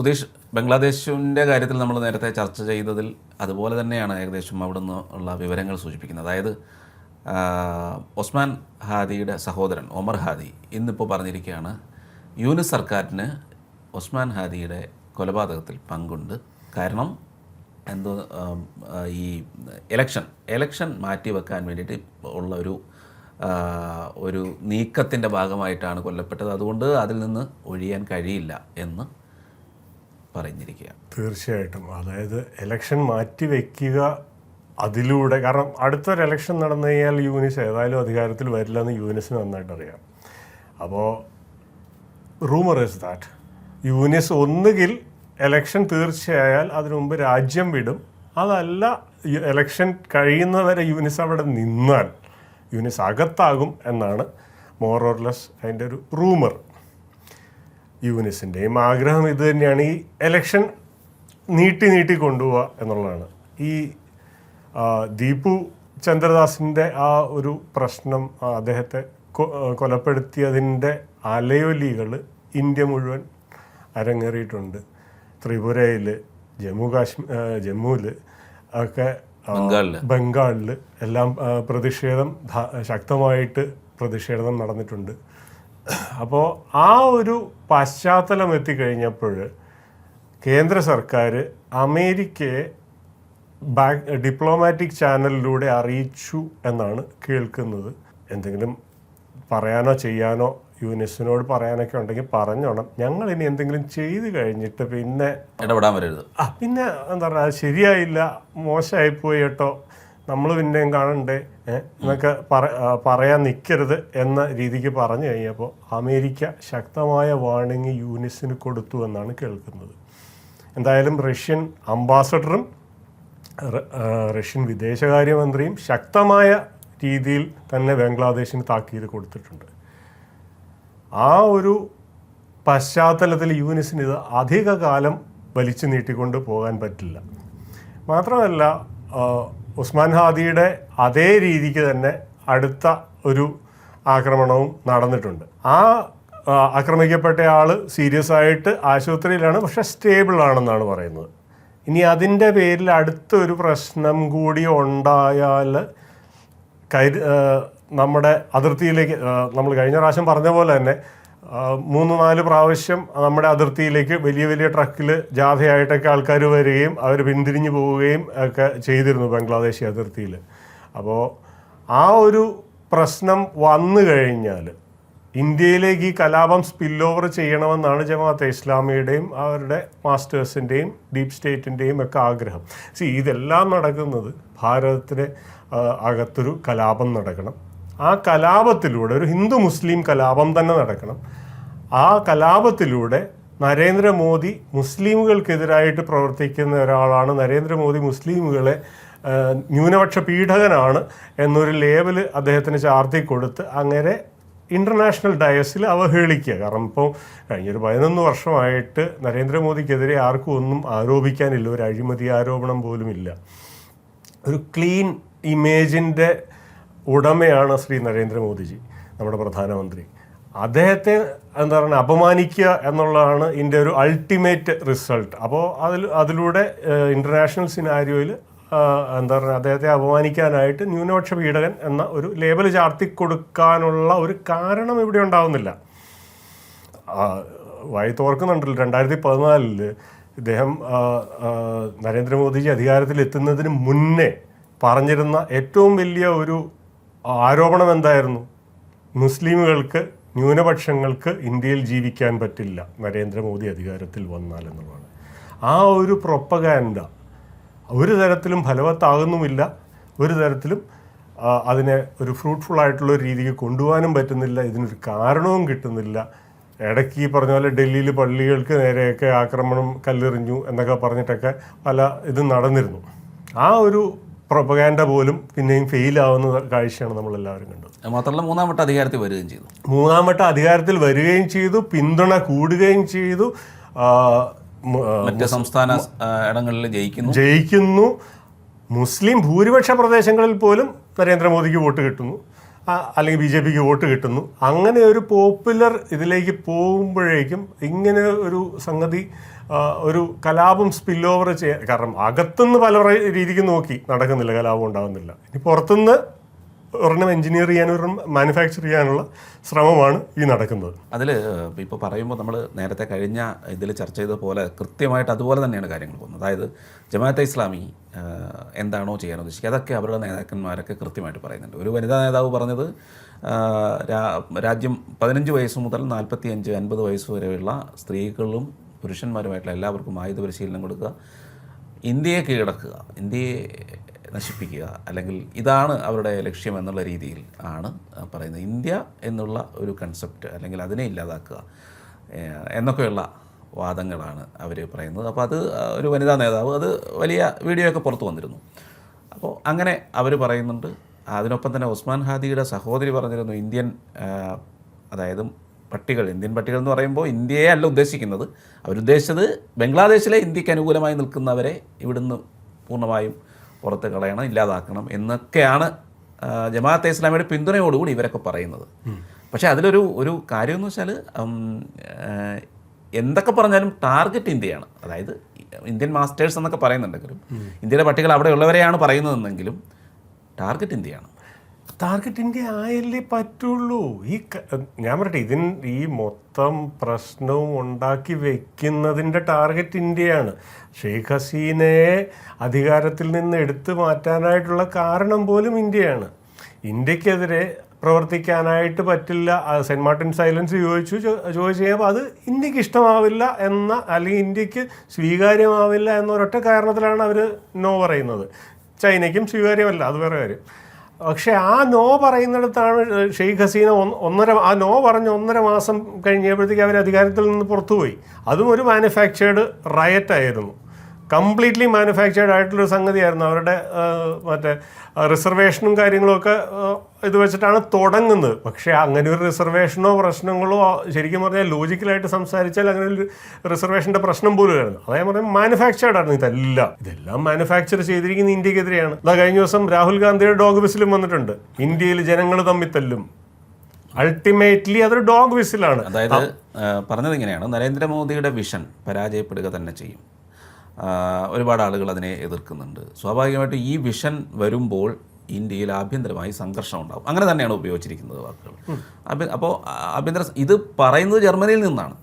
സുധീഷ് ബംഗ്ലാദേശിന്റെ കാര്യത്തിൽ നമ്മൾ നേരത്തെ ചർച്ച ചെയ്തതിൽ അതുപോലെ തന്നെയാണ് ഏകദേശം അവിടെ ഉള്ള വിവരങ്ങൾ സൂചിപ്പിക്കുന്നത്. അതായത് ഒസ്മാൻ ഹാദിയുടെ സഹോദരൻ ഒമർ ഹാദി ഇന്നിപ്പോൾ പറഞ്ഞിരിക്കുകയാണ് യൂനിസ് സർക്കാരിന് ഒസ്മാൻ ഹാദിയുടെ കൊലപാതകത്തിൽ പങ്കുണ്ട്. കാരണം എന്തോ ഈ ഇലക്ഷൻ ഇലക്ഷൻ മാറ്റി വെക്കാൻ വേണ്ടിയിട്ട് ഉള്ള ഒരു ഒരു നീക്കത്തിന്റെ ഭാഗമായിട്ടാണ് കൊല്ലപ്പെട്ടത്. അതുകൊണ്ട് അതിൽ നിന്ന് ഒഴിയാൻ കഴിയില്ല എന്ന് പറഞ്ഞിരിക്കുക തീർച്ചയായിട്ടും. അതായത് ഇലക്ഷൻ മാറ്റി വെക്കുക അതിലൂടെ. കാരണം അടുത്തൊരു ഇലക്ഷൻ നടന്നു കഴിഞ്ഞാൽ യൂനിസ് ഏതായാലും അധികാരത്തിൽ വരില്ല എന്ന് യൂനിസിന് നന്നായിട്ട് അറിയാം. അപ്പോൾ റൂമർ ഇസ് ദാറ്റ് യൂനിസ് ഒന്നുകിൽ എലക്ഷൻ തീർച്ചയായാൽ അതിനു മുമ്പ് രാജ്യം വിടും. അതല്ല എലക്ഷൻ കഴിയുന്നവരെ യൂനിസ് അവിടെ നിന്നാൽ യൂനിസ് അകത്താകും എന്നാണ് മോറോർലെസ് അതിന്റെ ഒരു റൂമർ യൂനിസിന്റെയും ആഗ്രഹം ഇത് തന്നെയാണ്. ഈ എലക്ഷൻ നീട്ടി നീട്ടി കൊണ്ടുപോവുക എന്നുള്ളതാണ്. ഈ ദീപു ചന്ദ്രദാസിന്റെ ആ ഒരു പ്രശ്നം അദ്ദേഹത്തെ കൊലപ്പെടുത്തിയതിന്റെ അലയൊലികൾ ഇന്ത്യ മുഴുവൻ അരങ്ങേറിയിട്ടുണ്ട്. ത്രിപുരയിൽ ജമ്മു കാശ്മീർ ജമ്മുവിൽ ഒക്കെ ബംഗാളിൽ. എല്ലാം പ്രതിഷേധം ശക്തമായിട്ട് പ്രതിഷേധം നടന്നിട്ടുണ്ട്. അപ്പോൾ ആ ഒരു പശ്ചാത്തലം എത്തിക്കഴിഞ്ഞപ്പോൾ കേന്ദ്ര സർക്കാർ അമേരിക്കയെ ബാക്ക് ഡിപ്ലോമാറ്റിക് ചാനലിലൂടെ അറിയിച്ചു എന്നാണ് കേൾക്കുന്നത്. എന്തെങ്കിലും പറയാനോ ചെയ്യാനോ യുനെസിനോട് പറയാനൊക്കെ ഉണ്ടെങ്കിൽ പറഞ്ഞോണം. ഞങ്ങൾ ഇനി എന്തെങ്കിലും ചെയ്തു കഴിഞ്ഞിട്ട് പിന്നെ ഇടപെടാൻ വരരുത്. ആ പിന്നെ എന്താ പറയുക ശരിയായില്ല മോശമായിപ്പോയി കേട്ടോ. നമ്മൾ പിന്നെയും കാണണ്ടേ എന്നൊക്കെ പറ പറയാൻ നിൽക്കരുത് എന്ന രീതിക്ക് പറഞ്ഞു കഴിഞ്ഞപ്പോൾ അമേരിക്ക ശക്തമായ വാണിംഗ് യൂനിസിന് കൊടുത്തു എന്നാണ് കേൾക്കുന്നത്. എന്തായാലും റഷ്യൻ അംബാസഡറും റഷ്യൻ വിദേശകാര്യമന്ത്രിയും ശക്തമായ രീതിയിൽ തന്നെ ബംഗ്ലാദേശിന് താക്കീത് കൊടുത്തിട്ടുണ്ട്. ആ ഒരു പശ്ചാത്തലത്തിൽ യൂനിസിന് ഇത് അധികകാലം വലിച്ചു നീട്ടിക്കൊണ്ട് പോകാൻ പറ്റില്ല. മാത്രമല്ല ഉസ്മാൻ ഹാദിയുടെ അതേ രീതിക്ക് തന്നെ അടുത്ത ഒരു ആക്രമണവും നടന്നിട്ടുണ്ട്. ആ ആക്രമിക്കപ്പെട്ട ആൾ സീരിയസ് ആയിട്ട് ആശുപത്രിയിലാണ് പക്ഷേ സ്റ്റേബിൾ ആണെന്നാണ് പറയുന്നത്. ഇനി അതിന്റെ പേരിൽ അടുത്തൊരു പ്രശ്നം കൂടി ഉണ്ടായാൽ കൈ നമ്മുടെ അതിർത്തിയിലേക്ക് നമ്മൾ കഴിഞ്ഞ പ്രാവശ്യം പറഞ്ഞ പോലെ തന്നെ മൂന്ന് നാല് പ്രാവശ്യം നമ്മുടെ അതിർത്തിയിലേക്ക് വലിയ വലിയ ട്രക്കിൽ ജാഥയായിട്ടൊക്കെ ആൾക്കാർ വരികയും അവർ പിന്തിരിഞ്ഞു പോവുകയും ഒക്കെ ചെയ്തിരുന്നു ബംഗ്ലാദേശി അതിർത്തിയിൽ അപ്പോൾ ആ ഒരു പ്രശ്നം വന്നു കഴിഞ്ഞാൽ ഇന്ത്യയിലേക്ക് ഈ കലാപം സ്പിൽ ഓവർ ചെയ്യണമെന്നാണ് ജമാഅത്തെ ഇസ്ലാമിയുടെയും അവരുടെ മാസ്റ്റേഴ്സിന്റെയും ഡീപ് സ്റ്റേറ്റിന്റെയും ഒക്കെ ആഗ്രഹം. സി ഇതെല്ലാം നടക്കുന്നത് ഭാരതത്തിന് അകത്തൊരു കലാപം നടക്കണം. ആ കലാപത്തിലൂടെ ഒരു ഹിന്ദു മുസ്ലിം കലാപം തന്നെ നടക്കണം. ആ കലാപത്തിലൂടെ നരേന്ദ്രമോദി മുസ്ലിമുകൾക്കെതിരായിട്ട് പ്രവർത്തിക്കുന്ന ഒരാളാണ്. നരേന്ദ്രമോദി മുസ്ലിമുകളെ ന്യൂനപക്ഷ പീഡകനാണ് എന്നൊരു ലേബൽ അദ്ദേഹത്തിന് ചാർത്തി കൊടുത്ത് അങ്ങനെ ഇന്റർനാഷണൽ ഡയസിൽ അവഹേളിക്കുക. കാരണം ഇപ്പോൾ കഴിഞ്ഞൊരു പതിനൊന്ന് വർഷമായിട്ട് നരേന്ദ്രമോദിക്കെതിരെ ആർക്കും ഒന്നും ആരോപിക്കാനില്ല. ഒരു അഴിമതി ആരോപണം പോലുമില്ല. ഒരു ക്ലീൻ ഇമേജിന്റെ ഉടമയാണ് ശ്രീ നരേന്ദ്രമോദിജി നമ്മുടെ പ്രധാനമന്ത്രി. അദ്ദേഹത്തെ എന്താ പറയുക അപമാനിക്കുക എന്നുള്ളതാണ് ഇതിന്റെ ഒരു അൾട്ടിമേറ്റ് റിസൾട്ട് അപ്പോൾ അതിൽ അതിലൂടെ ഇന്റർനാഷണൽ സിനാരിയോയിൽ എന്താ പറയുക അദ്ദേഹത്തെ അപമാനിക്കാനായിട്ട് ന്യൂനപക്ഷ പീഡകൻ എന്ന ഒരു ലേബൽ ചാർത്തി കൊടുക്കാനുള്ള ഒരു കാരണം ഇവിടെ ഉണ്ടാവുന്നില്ല. വഴി തോർക്കുന്നുണ്ടല്ലോ രണ്ടായിരത്തി പതിനാലിൽ ഇദ്ദേഹം നരേന്ദ്രമോദിജി അധികാരത്തിൽ എത്തുന്നതിന് മുന്നേ പറഞ്ഞിരുന്ന ഏറ്റവും വലിയ ഒരു ആരോപണം എന്തായിരുന്നു? മുസ്ലിമുകൾക്ക് ന്യൂനപക്ഷങ്ങൾക്ക് ഇന്ത്യയിൽ ജീവിക്കാൻ പറ്റില്ല. നരേന്ദ്രമോദി അധികാരത്തിൽ വന്നാൽ എന്നുള്ളതാണ്. ആ ഒരു പ്രൊപ്പകാൻഡ ഒരു തരത്തിലും ഫലവത്താകുന്നുമില്ല. ഒരു തരത്തിലും അതിനെ ഒരു ഫ്രൂട്ട്ഫുൾ ആയിട്ടുള്ള രീതിക്ക് കൊണ്ടുപോകാനും പറ്റുന്നില്ല. ഇതിനൊരു കാരണവും കിട്ടുന്നില്ല. ഇടയ്ക്ക് ഈ പറഞ്ഞ പോലെ ഡൽഹിയിൽ പള്ളികൾക്ക് നേരെയൊക്കെ ആക്രമണം കല്ലെറിഞ്ഞു എന്നൊക്കെ പറഞ്ഞിട്ടൊക്കെ പല ഇതും നടന്നിരുന്നു. ആ ഒരു പ്രൊപ്പഗാൻഡ പോലും പിന്നെയും ഫെയിലാവുന്ന കാഴ്ചയാണ് നമ്മൾ എല്ലാവരും കണ്ടത് മാത്രമല്ല മൂന്നാം വട്ട അധികാരത്തിൽ വരികയും ചെയ്തു. മൂന്നാം വട്ട അധികാരത്തിൽ വരികയും ചെയ്തു പിന്തുണ കൂടുകയും ചെയ്തു. മറ്റ് സംസ്ഥാന ഇടങ്ങളിൽ ജയിക്കുന്നു. ജയിക്കുന്നു. മുസ്ലിം ഭൂരിപക്ഷ പ്രദേശങ്ങളിൽ പോലും നരേന്ദ്രമോദിക്ക് വോട്ട് കിട്ടുന്നു. അല്ലെങ്കിൽ ബി ജെ പിക്ക് വോട്ട് കിട്ടുന്നു. അങ്ങനെ ഒരു പോപ്പുലർ ഇതിലേക്ക് പോകുമ്പോഴേക്കും ഇങ്ങനെ ഒരു സംഗതി ഒരു കലാപം സ്പിൽ ഓവർ ചെയ്യാൻ കാരണം അകത്തുനിന്ന് പല രീതിക്ക് നോക്കി നടക്കുന്നില്ല കലാപം ഉണ്ടാകുന്നില്ല ഇനി പുറത്തുനിന്ന് ഒരെണ്ണം എഞ്ചിനീയർ ചെയ്യാനും ഒരെണ്ണം മാനുഫാക്ചർ ചെയ്യാനുള്ള ശ്രമമാണ് ഈ നടക്കുന്നത്. അതിൽ ഇപ്പോൾ പറയുമ്പോൾ നമ്മൾ നേരത്തെ കഴിഞ്ഞ ഇതിൽ ചർച്ച ചെയ്ത പോലെ കൃത്യമായിട്ട് അതുപോലെ തന്നെയാണ് കാര്യങ്ങൾ പോകുന്നത്. അതായത് ജമാഅത്തെ ഇസ്ലാമി എന്താണോ ചെയ്യാൻ ഉദ്ദേശിക്കുക അതൊക്കെ അവരുടെ നേതാക്കന്മാരൊക്കെ കൃത്യമായിട്ട് പറയുന്നുണ്ട്. ഒരു വനിതാ നേതാവ് പറഞ്ഞത് രാജ്യം പതിനഞ്ച് വയസ്സ് മുതൽ നാൽപ്പത്തി അഞ്ച് അൻപത് വയസ്സ് വരെയുള്ള സ്ത്രീകളും പുരുഷന്മാരുമായിട്ടുള്ള എല്ലാവർക്കും ആയുധ പരിശീലനം കൊടുക്കുക. ഇന്ത്യയെ കീഴടക്കുക ഇന്ത്യയെ നശിപ്പിക്കുക അല്ലെങ്കിൽ ഇതാണ് അവരുടെ ലക്ഷ്യം എന്നുള്ള രീതിയിൽ ആണ് പറയുന്നത്. ഇന്ത്യ എന്നുള്ള ഒരു കൺസെപ്റ്റ് അല്ലെങ്കിൽ അതിനെ ഇല്ലാതാക്കുക എന്നൊക്കെയുള്ള വാദങ്ങളാണ് അവർ പറയുന്നത്. അപ്പോൾ അത് ഒരു വനിതാ നേതാവ് അത് വലിയ വീഡിയോ ഒക്കെ പുറത്തു വന്നിരുന്നു. അപ്പോൾ അങ്ങനെ അവർ പറയുന്നുണ്ട്. അതിനൊപ്പം തന്നെ ഉസ്മാൻ ഹാദിയുടെ സഹോദരി പറഞ്ഞിരുന്നു ഇന്ത്യൻ അതായത് പട്ടികൾ ഇന്ത്യൻ പട്ടികൾ എന്ന് പറയുമ്പോൾ ഇന്ത്യയെ അല്ല ഉദ്ദേശിക്കുന്നത്. അവരുദ്ദേശിച്ചത് ബംഗ്ലാദേശിലെ ഇന്ത്യയ്ക്ക് അനുകൂലമായി നിൽക്കുന്നവരെ ഇവിടുന്ന് പൂർണമായും പുറത്ത് കളയണം ഇല്ലാതാക്കണം എന്നൊക്കെയാണ് ജമാഅത്തെ ഇസ്ലാമിയുടെ പിന്തുണയോടുകൂടി ഇവരൊക്കെ പറയുന്നത്. പക്ഷേ അതിലൊരു ഒരു കാര്യം എന്ന് വെച്ചാൽ എന്തൊക്കെ പറഞ്ഞാലും ടാർഗറ്റ് ഇന്ത്യയാണ്. അതായത് ഇന്ത്യൻ മാസ്റ്റേഴ്സ് എന്നൊക്കെ പറയുന്നുണ്ടെങ്കിലും ഇന്ത്യയിലെ പട്ടികൾ അവിടെയുള്ളവരെയാണ് പറയുന്നതെന്നെങ്കിലും ടാർഗറ്റ് ഇന്ത്യയാണ്. ടാർഗറ്റ് ഇന്ത്യ ആയല്ലേ പറ്റുള്ളൂ. ഈ ഞാൻ പറയട്ടെ ഇതിൻ ഈ മൊത്തം പ്രശ്നവും ഉണ്ടാക്കി വെക്കുന്നതിന്റെ ടാർഗറ്റ് ഇന്ത്യയാണ്. ഷെയ്ഖ് ഹസീനയെ അധികാരത്തിൽ നിന്ന് എടുത്തു മാറ്റാനായിട്ടുള്ള കാരണം പോലും ഇന്ത്യയാണ്. ഇന്ത്യക്കെതിരെ പ്രവർത്തിക്കാനായിട്ട് പറ്റില്ല. സെന്റ് മാർട്ടിൻ സൈലൻസ് ചോദിച്ചു ചോദിച്ചു കഴിഞ്ഞപ്പോൾ അത് ഇന്ത്യയ്ക്ക് ഇഷ്ടമാവില്ല എന്ന അല്ലെങ്കിൽ ഇന്ത്യയ്ക്ക് സ്വീകാര്യമാവില്ല എന്ന ഒരൊറ്റ കാരണത്തിലാണ് അവർ നോ പറയുന്നത്. ചൈനയ്ക്കും സ്വീകാര്യമല്ല അത് വേറെ കാര്യം. പക്ഷെ ആ നോ പറയുന്നിടത്താണ് ഷെയ്ഖ് ഹസീന ഒന്നര ആ നോ പറഞ്ഞ ഒന്നര മാസം കഴിഞ്ഞപ്പോഴത്തേക്ക് അവർ അധികാരത്തിൽ നിന്ന് പുറത്തുപോയി. അതും ഒരു മാനുഫാക്ചേർഡ് റയറ്റ് ആയിരുന്നു. കംപ്ലീറ്റ്ലി മാനുഫാക്ചേർഡ് ആയിട്ടുള്ളൊരു സംഗതിയായിരുന്നു. അവരുടെ മറ്റേ റിസർവേഷനും കാര്യങ്ങളൊക്കെ ഇത് വെച്ചിട്ടാണ് തുടങ്ങുന്നത്. പക്ഷേ അങ്ങനെ ഒരു റിസർവേഷനോ പ്രശ്നങ്ങളോ ശരിക്കും പറഞ്ഞാൽ ലോജിക്കലായിട്ട് സംസാരിച്ചാൽ അങ്ങനെ ഒരു റിസർവേഷന്റെ പ്രശ്നം പോലും ആയിരുന്നു. അതായത് പറഞ്ഞാൽ മാനുഫാക്ചേർഡ് ആയിരുന്നു ഇതെല്ലാം. ഇതെല്ലാം മാനുഫാക്ചർ ചെയ്തിരിക്കുന്ന ഇന്ത്യക്കെതിരെയാണ്. അതാ കഴിഞ്ഞ ദിവസം രാഹുൽ ഗാന്ധിയുടെ ഡോഗ് വിസിലും വന്നിട്ടുണ്ട്. ഇന്ത്യയിൽ ജനങ്ങൾ തമ്മിൽ തല്ലും. അൾട്ടിമേറ്റ്ലി അതൊരു ഡോഗ് വിസിലാണ്. അതായത് പറഞ്ഞത് ഇങ്ങനെയാണ്. നരേന്ദ്രമോദിയുടെ വിഷൻ പരാജയപ്പെടുക തന്നെ ചെയ്യും. ഒരുപാട് ആളുകൾ അതിനെ എതിർക്കുന്നുണ്ട്. സ്വാഭാവികമായിട്ടും ഈ വിഷൻ വരുമ്പോൾ ഇന്ത്യയിൽ ആഭ്യന്തരമായി സംഘർഷം ഉണ്ടാകും അങ്ങനെ തന്നെയാണ് ഉപയോഗിച്ചിരിക്കുന്നത് വാക്കുകൾ. അപ്പോൾ ആഭ്യന്തര ഇത് പറയുന്നത് ജർമ്മനിയിൽ നിന്നാണ്.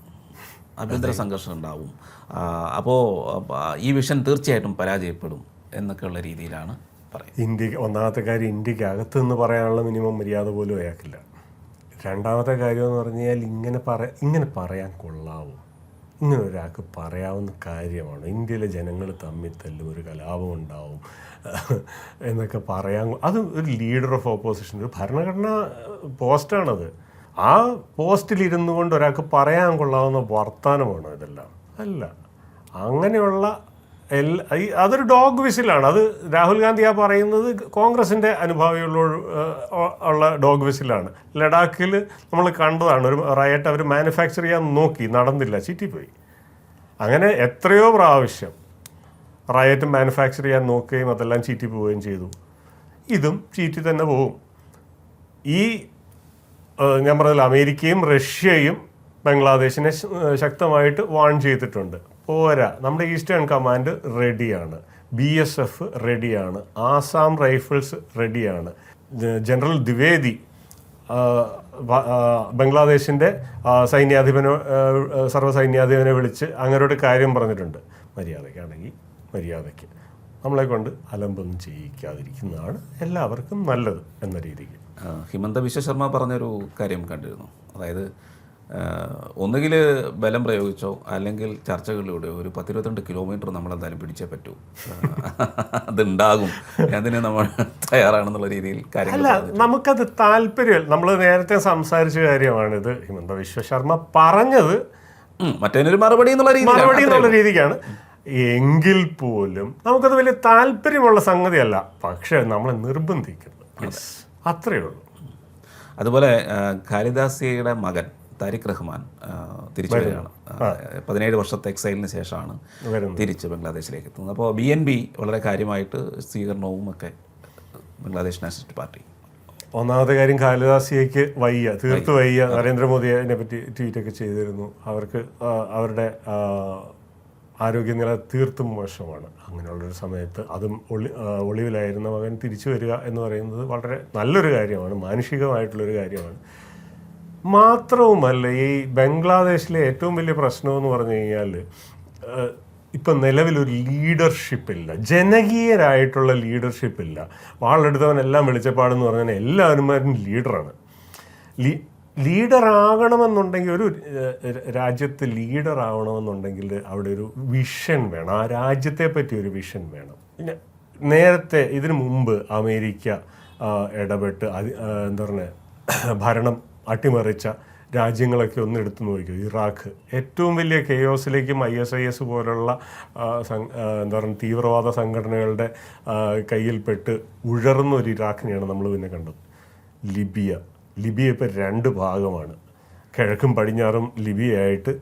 ആഭ്യന്തര സംഘർഷം ഉണ്ടാവും. അപ്പോൾ ഈ വിഷൻ തീർച്ചയായിട്ടും പരാജയപ്പെടും എന്നൊക്കെയുള്ള രീതിയിലാണ് പറയുന്നത്. ഇന്ത്യ ഒന്നാമത്തെ കാര്യം ഇന്ത്യയ്ക്ക് അകത്ത് നിന്ന് പറയാനുള്ള മിനിമം മര്യാദ പോലും അയാൾക്കില്ല. രണ്ടാമത്തെ കാര്യം എന്ന് പറഞ്ഞാൽ ഇങ്ങനെ പറ ഇങ്ങനെ പറയാൻ കൊള്ളാവോ? ഇങ്ങനെ ഒരാൾക്ക് പറയാവുന്ന കാര്യമാണ്. ഇന്ത്യയിലെ ജനങ്ങൾ തമ്മിൽ തല്ലും ഒരു കലാപം ഉണ്ടാവും എന്നൊക്കെ പറയാൻ അത് ഒരു ലീഡർ ഓഫ് ഓപ്പോസിഷൻ ഒരു ഭരണഘടനാ പോസ്റ്റാണത്. ആ പോസ്റ്റിൽ ഇരുന്നു കൊണ്ട് ഒരാൾക്ക് പറയാൻ കൊള്ളാവുന്ന വർത്തമാനമാണോ ഇതെല്ലാം. അല്ല അങ്ങനെയുള്ള എല്ലാ അതൊരു ഡോഗ് വിസിലാണ് അത് രാഹുൽ ഗാന്ധി ആ പറയുന്നത് കോൺഗ്രസിന്റെ അനുഭാവിയുള്ള ഉള്ള ഡോഗ് വിസിലാണ് ലഡാക്കിൽ നമ്മൾ കണ്ടതാണ് ഒരു റയറ്റ് അവർ മാനുഫാക്ചർ ചെയ്യാൻ നോക്കി നടന്നില്ല ചീറ്റിപ്പോയി. അങ്ങനെ എത്രയോ പ്രാവശ്യം റയറ്റ് മാനുഫാക്ചർ ചെയ്യാൻ നോക്കുകയും അതെല്ലാം ചീറ്റി പോവുകയും ചെയ്തു. ഇതും ചീറ്റി തന്നെ പോവും ഈ ഞാൻ പറഞ്ഞാൽ അമേരിക്കയും റഷ്യയും ബംഗ്ലാദേശിനെ ശക്തമായിട്ട് വാൺ ചെയ്തിട്ടുണ്ട്. പോരാ. നമ്മുടെ ഈസ്റ്റേൺ കമാൻഡ് റെഡിയാണ്. ബി എസ് എഫ് റെഡിയാണ്. ആസാം റൈഫിൾസ് റെഡിയാണ്. ജനറൽ ദ്വിവേദി ബംഗ്ലാദേശിന്റെ സൈന്യാധിപനെ സർവസൈന്യാധിപനെ വിളിച്ച് അങ്ങനെ ഒരു കാര്യം പറഞ്ഞിട്ടുണ്ട്. മര്യാദയ്ക്കാണെങ്കിൽ മര്യാദയ്ക്ക്. നമ്മളെ കൊണ്ട് അലമ്പൊന്നും ചെയ്യിക്കാതിരിക്കുന്നതാണ് എല്ലാവർക്കും നല്ലത് എന്ന രീതിക്ക്. ഹിമന്ത ബിശ്വശർമ്മ പറഞ്ഞൊരു കാര്യം കണ്ടിരുന്നു. അതായത് ഒന്നുകിൽ ബലം പ്രയോഗിച്ചോ അല്ലെങ്കിൽ ചർച്ചകളിലൂടെ ഒരു പത്തിരുപത്തിരണ്ട് കിലോമീറ്റർ നമ്മൾ എന്തായാലും പിടിച്ചേ പറ്റൂ. അതുണ്ടാകും. അതിന് നമ്മൾ തയ്യാറാണെന്നുള്ള രീതിയിൽ കാര്യങ്ങൾ അല്ല നമുക്കത് താല്പര്യമല്ല. നമ്മൾ നേരത്തെ സംസാരിച്ച കാര്യമാണിത്. ഹിമന്ത വിശ്വശർമ്മ പറഞ്ഞത് മറ്റേനൊരു മറുപടി എന്നുള്ള രീതി മറുപടി എന്നുള്ള രീതിക്കാണ്. എങ്കിൽ പോലും നമുക്കത് വലിയ താല്പര്യമുള്ള സംഗതിയല്ല. പക്ഷേ നമ്മളെ നിർബന്ധിക്കുന്നു. അത്രയേ ഉള്ളൂ. അതുപോലെ കാളിദാസിയുടെ മകൻ താരിഖ് റഹ്മാൻ തിരിച്ചു വരികയാണ്. പതിനേഴ് വർഷത്തെ എക്സൈലിന് ശേഷമാണ് തിരിച്ച് ബംഗ്ലാദേശിലേക്ക് എത്തുന്നത്. അപ്പോൾ ബി എൻ ബി വളരെ കാര്യമായിട്ട് സ്വീകരണവും ഒക്കെ ബംഗ്ലാദേശ് നാഷണലിസ്റ്റ് പാർട്ടി. ഒന്നാമത്തെ കാര്യം കാളിദാസിയയ്ക്ക് വയ്യ തീർത്ത് വയ്യ. നരേന്ദ്രമോദിയെ പറ്റി ട്വീറ്റൊക്കെ ചെയ്തിരുന്നു. അവർക്ക് അവരുടെ ആരോഗ്യനില തീർത്തും മോശമാണ്. അങ്ങനെയുള്ളൊരു സമയത്ത് അതും ഒളി ഒളിവിലായിരുന്ന മകൻ തിരിച്ചു വരിക എന്ന് പറയുന്നത് വളരെ നല്ലൊരു കാര്യമാണ് മാനുഷികമായിട്ടുള്ളൊരു കാര്യമാണ്. മാത്രവുമല്ല ഈ ബംഗ്ലാദേശിലെ ഏറ്റവും വലിയ പ്രശ്നം എന്ന് പറഞ്ഞു കഴിഞ്ഞാൽ ഇപ്പം നിലവിലൊരു ലീഡർഷിപ്പ് ഇല്ല ജനകീയരായിട്ടുള്ള ലീഡർഷിപ്പ് ഇല്ല വാളെടുത്തവനെല്ലാം വെളിച്ചപ്പാടെന്ന് പറഞ്ഞാൽ എല്ലാവരും ലീഡറാണ്. ലീ ലീഡർ ആകണമെന്നുണ്ടെങ്കിൽ ഒരു രാജ്യത്ത് ലീഡർ ആവണമെന്നുണ്ടെങ്കിൽ അവിടെ ഒരു വിഷൻ വേണം. ആ രാജ്യത്തെ പറ്റി ഒരു വിഷൻ വേണം. പിന്നെ നേരത്തെ ഇതിനു മുമ്പ് അമേരിക്ക ഇടപെട്ട് എന്താ പറയുക ഭരണം അട്ടിമറിച്ച രാജ്യങ്ങളൊക്കെ ഒന്ന് എടുത്തു നോക്കിയോ? ഇറാഖ്. ഏറ്റവും വലിയ കെയോസിലേക്കും ഐ എസ് ഐ എസ് പോലുള്ള എന്താ പറയുക തീവ്രവാദ സംഘടനകളുടെ കയ്യിൽപ്പെട്ട് ഉഴർന്ന ഒരു ഇറാഖിനെയാണ് നമ്മൾ പിന്നെ കണ്ടത്. ലിബിയ. ലിബിയ ഇപ്പോൾ രണ്ട് ഭാഗമാണ്. കിഴക്കും പടിഞ്ഞാറും ലിബിയായിട്ട്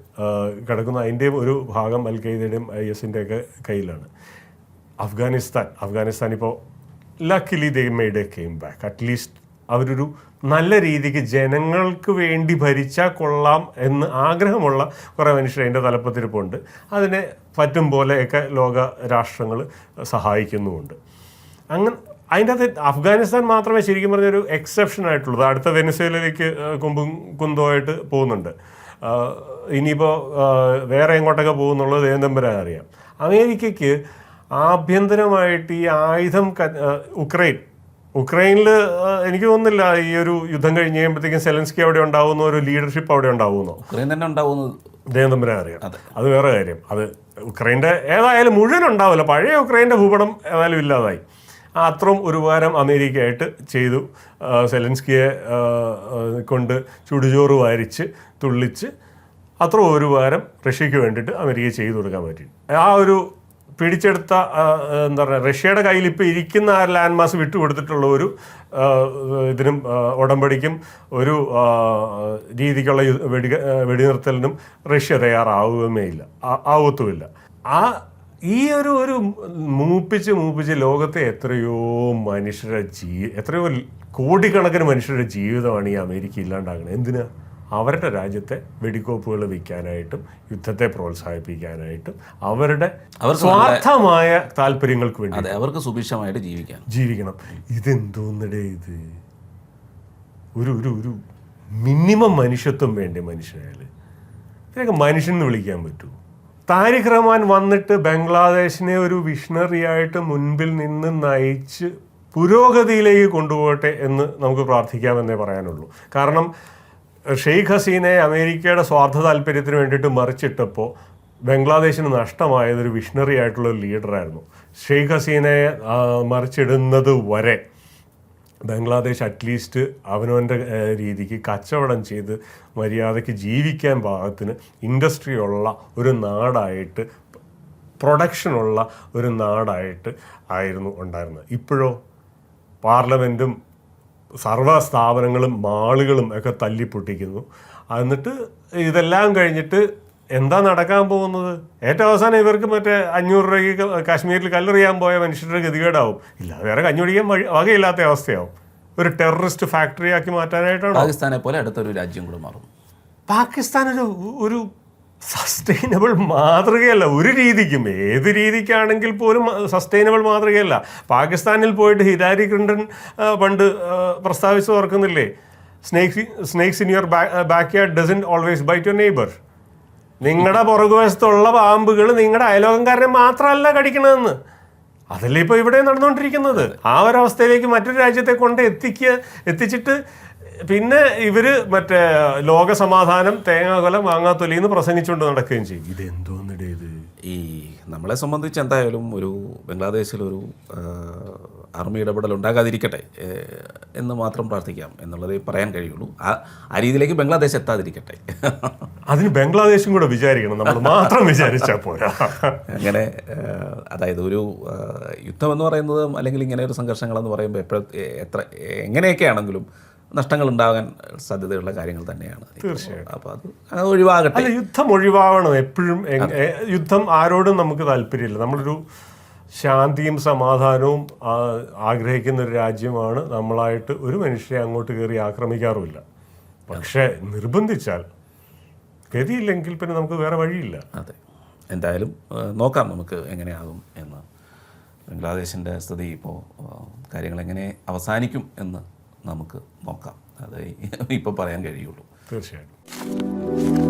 കിടക്കുന്ന അതിന്റെയും ഒരു ഭാഗം അൽ ഖയ്ദയുടെയും ഐ എസിന്റെ ഒക്കെ കയ്യിലാണ്. അഫ്ഗാനിസ്ഥാൻ. അഫ്ഗാനിസ്ഥാൻ ഇപ്പോൾ luckily they a came back at least അവരൊരു നല്ല രീതിക്ക് ജനങ്ങൾക്ക് വേണ്ടി ഭരിച്ചാൽ കൊള്ളാം എന്ന് ആഗ്രഹമുള്ള കുറേ മനുഷ്യർ അതിന്റെ തലപ്പത്തിരിപ്പുണ്ട്. അതിനെ പറ്റും പോലെയൊക്കെ ലോക രാഷ്ട്രങ്ങൾ സഹായിക്കുന്നുമുണ്ട്. അങ്ങനെ അതിന്റെ അകത്ത് അഫ്ഗാനിസ്ഥാൻ മാത്രമേ ശരിക്കും പറഞ്ഞൊരു എക്സെപ്ഷൻ ആയിട്ടുള്ളൂ. അടുത്ത വെനസ്വേലയിലേക്ക് കുമ്പും കുന്തമായിട്ട് പോകുന്നുണ്ട്. ഇനിയിപ്പോൾ വേറെ എങ്ങോട്ടൊക്കെ പോകുന്നുള്ളത് ദേവന്തമ്പരാൻ അറിയാം. അമേരിക്കയ്ക്ക് ആഭ്യന്തരമായിട്ട് ഈ ആയുധം ഉക്രൈൻ ഉക്രൈനിൽ എനിക്ക് തോന്നുന്നില്ല ഈ ഒരു യുദ്ധം കഴിഞ്ഞ് കഴിയുമ്പോഴത്തേക്കും സെലൻസ്കി അവിടെ ഉണ്ടാവുന്ന ഒരു ലീഡർഷിപ്പ് അവിടെ ഉണ്ടാവുന്നോ? ഉക്രൈൻ തന്നെ ഉണ്ടാവുന്നത്. അദ്ദേഹം തമ്മിലെ അറിയാം. അത്. വേറെ കാര്യം. അത് ഉക്രൈന്റെ ഏതായാലും മുഴുവൻ ഉണ്ടാവില്ല. പഴയ ഉക്രൈന്റെ ഭൂപടം ഏതായാലും ഇല്ലാതായി. അത്രയും ഒരു ഉപകാരം അമേരിക്കയായിട്ട് ചെയ്തു. സെലൻസ്കിയെ കൊണ്ട് ചുടുചോറ് വാരിച്ച് തുള്ളിച്ച് അത്ര ഒരു ഉപകാരം റഷ്യക്ക് വേണ്ടിയിട്ട് അമേരിക്ക ചെയ്തു കൊടുക്കാൻ പറ്റി. ആ ഒരു പിടിച്ചെടുത്ത എന്താ പറയുക റഷ്യയുടെ കയ്യിൽ ഇപ്പോൾ ഇരിക്കുന്ന ആ ലാൻഡ് മാസ് വിട്ടുകൊടുത്തിട്ടുള്ള ഒരു ഇതിനും ഉടമ്പടിക്കും ഒരു രീതിക്കുള്ള വെടി വെടിനിർത്തലിനും റഷ്യ തയ്യാറാവുകയുമേ ഇല്ല. ആവത്തുമില്ല. ആ ഈ ഒരു ഒരു മൂപ്പിച്ച് മൂപ്പിച്ച് ലോകത്തെ എത്രയോ മനുഷ്യരുടെ ജീ എത്രയോ കോടിക്കണക്കിന് മനുഷ്യരുടെ ജീവിതമാണ് ഈ അമേരിക്ക ഇല്ലാണ്ടാകുന്നത് എന്തിനാ? അവരുടെ രാജ്യത്തെ വെടിക്കോപ്പുകൾ വിൽക്കാനായിട്ടും യുദ്ധത്തെ പ്രോത്സാഹിപ്പിക്കാനായിട്ടും അവരുടെ സ്വാർത്ഥമായ താല്പര്യങ്ങൾക്ക് വേണ്ടി അവർക്ക് സുഭിക്ഷമായിട്ട് ജീവിക്കാൻ. ജീവിക്കണം. ഇതെന്തോന്നിടേ ഇത്? ഒരു ഒരു ഒരു മിനിമം മനുഷ്യത്വം വേണ്ടി മനുഷ്യനായാൽ ഇതിനൊക്കെ മനുഷ്യൻ വിളിക്കാൻ പറ്റുമോ താരിഖ് റഹ്മാൻ വന്നിട്ട് ബംഗ്ലാദേശിനെ ഒരു വിഷണറി ആയിട്ട് മുൻപിൽ നിന്ന് നയിച്ച് പുരോഗതിയിലേക്ക് കൊണ്ടുപോകട്ടെ എന്ന് നമുക്ക് പ്രാർത്ഥിക്കാമെന്നേ പറയാനുള്ളൂ. കാരണം ഷെയ്ഖ് ഹസീനയെ അമേരിക്കയുടെ സ്വാർത്ഥ താല്പര്യത്തിന് വേണ്ടിയിട്ട് മറിച്ചിട്ടപ്പോൾ ബംഗ്ലാദേശിന് നഷ്ടമായത് ഒരു വിഷണറി ആയിട്ടുള്ള ഒരു ലീഡറായിരുന്നു ഷെയ്ഖ് ഹസീനയെ മറിച്ചിടുന്നത് വരെ ബംഗ്ലാദേശ് അറ്റ്ലീസ്റ്റ് അവനവന്റെ രീതിക്ക് കച്ചവടം ചെയ്ത് മര്യാദയ്ക്ക് ജീവിക്കാൻ പാകത്തിന് ഇൻഡസ്ട്രി ഉള്ള ഒരു നാടായിട്ട് പ്രൊഡക്ഷനുള്ള ഒരു നാടായിട്ട് ആയിരുന്നു ഉണ്ടായിരുന്നത്. ഇപ്പോഴോ? പാർലമെന്റും സർവ സ്ഥാപനങ്ങളും മാളുകളും ഒക്കെ തല്ലിപ്പൊട്ടിക്കുന്നു. എന്നിട്ട് ഇതെല്ലാം കഴിഞ്ഞിട്ട് എന്താ നടക്കാൻ പോകുന്നത്? ഏറ്റവും അവസാനം ഇവർക്ക് മറ്റേ അഞ്ഞൂറ് രൂപയ്ക്ക് കാശ്മീരിൽ കല്ലെറിയാൻ പോയ മനുഷ്യരുടെ ഗതികേടാവും. ഇല്ല വേറെ കഞ്ഞുടിക്കാൻ വഴി വകയില്ലാത്ത അവസ്ഥയാവും. ഒരു ടെററിസ്റ്റ് ഫാക്ടറി ആക്കി മാറ്റാനായിട്ടാണ്? പാകിസ്ഥാനെ പോലെ അടുത്തൊരു രാജ്യം കൂടെ മാറും. പാകിസ്ഥാൻ ഒരു ഒരു സസ്റ്റൈനബിൾ മാതൃകയല്ല ഒരു രീതിക്കും. ഏത് രീതിക്കാണെങ്കിൽ പോലും സസ്റ്റൈനബിൾ മാതൃകയല്ല. പാകിസ്ഥാനിൽ പോയിട്ട് ഹിലാരി ക്ലിന്റൺ പണ്ട് പ്രസ്താവിച്ച് ഓർക്കുന്നില്ലേ? Snakes snakes in your back yard doesn't always bite your neighbour. നിങ്ങളുടെ പുറകുവശത്തുള്ള പാമ്പുകൾ നിങ്ങളുടെ അയലോകംകാരനെ മാത്രമല്ല കടിക്കണമെന്ന് അതല്ലേ ഇപ്പോൾ ഇവിടെ നടന്നുകൊണ്ടിരിക്കുന്നത് ആ ഒരവസ്ഥയിലേക്ക് മറ്റൊരു രാജ്യത്തെ കൊണ്ട് എത്തിക്കുക എത്തിച്ചിട്ട് പിന്നെ ഇവർ മറ്റേ ലോക സമാധാനം തേങ്ങാകൊല മാങ്ങാത്തൊലി എന്ന് പ്രസംഗിച്ചുകൊണ്ട് നടക്കുകയും ചെയ്യും. ഇത്? ഈ നമ്മളെ സംബന്ധിച്ച് എന്തായാലും ഒരു ബംഗ്ലാദേശിലൊരു ഒരു ആർമി ഇടപെടൽ ഉണ്ടാകാതിരിക്കട്ടെ എന്ന് മാത്രം പ്രാർത്ഥിക്കാം എന്നുള്ളതേ പറയാൻ കഴിയുള്ളൂ. ആ ആ രീതിയിലേക്ക് ബംഗ്ലാദേശ് എത്താതിരിക്കട്ടെ. അതിന് ബംഗ്ലാദേശും കൂടെ വിചാരിക്കണം. നമ്മൾ മാത്രം വിചാരിച്ചാൽ പോരാ. അങ്ങനെ അതായത് ഒരു യുദ്ധം എന്ന് പറയുന്നത് അല്ലെങ്കിൽ ഇങ്ങനെ ഒരു സംഘർഷങ്ങളെന്ന് പറയുമ്പോൾ എപ്പോഴും എത്ര എങ്ങനെയൊക്കെ ആണെങ്കിലും നഷ്ടങ്ങൾ ഉണ്ടാകാൻ സാധ്യതയുള്ള കാര്യങ്ങൾ തന്നെയാണ്. തീർച്ചയായിട്ടും. അപ്പോൾ അത് ഒഴിവാകട്ടെ. അല്ല യുദ്ധം ഒഴിവാകണം എപ്പോഴും. യുദ്ധം ആരോടും നമുക്ക് താല്പര്യമില്ല. നമ്മളൊരു ശാന്തിയും സമാധാനവും ആഗ്രഹിക്കുന്ന ഒരു രാജ്യമാണ്. നമ്മളായിട്ട് ഒരു മനുഷ്യരെ അങ്ങോട്ട് കയറി ആക്രമിക്കാറുമില്ല. പക്ഷേ നിർബന്ധിച്ചാൽ ഗതിയില്ലെങ്കിൽ പിന്നെ നമുക്ക് വേറെ വഴിയില്ല. അതെ. എന്തായാലും നോക്കാം നമുക്ക് എങ്ങനെയാകും എന്ന്. ബംഗ്ലാദേശിന്റെ സ്ഥിതി ഇപ്പോൾ കാര്യങ്ങൾ എങ്ങനെ അവസാനിക്കും എന്ന് നമുക്ക് നോക്കാം. അത് ഇപ്പോൾ പറയാൻ കഴിയുള്ളൂ. തീർച്ചയായിട്ടും.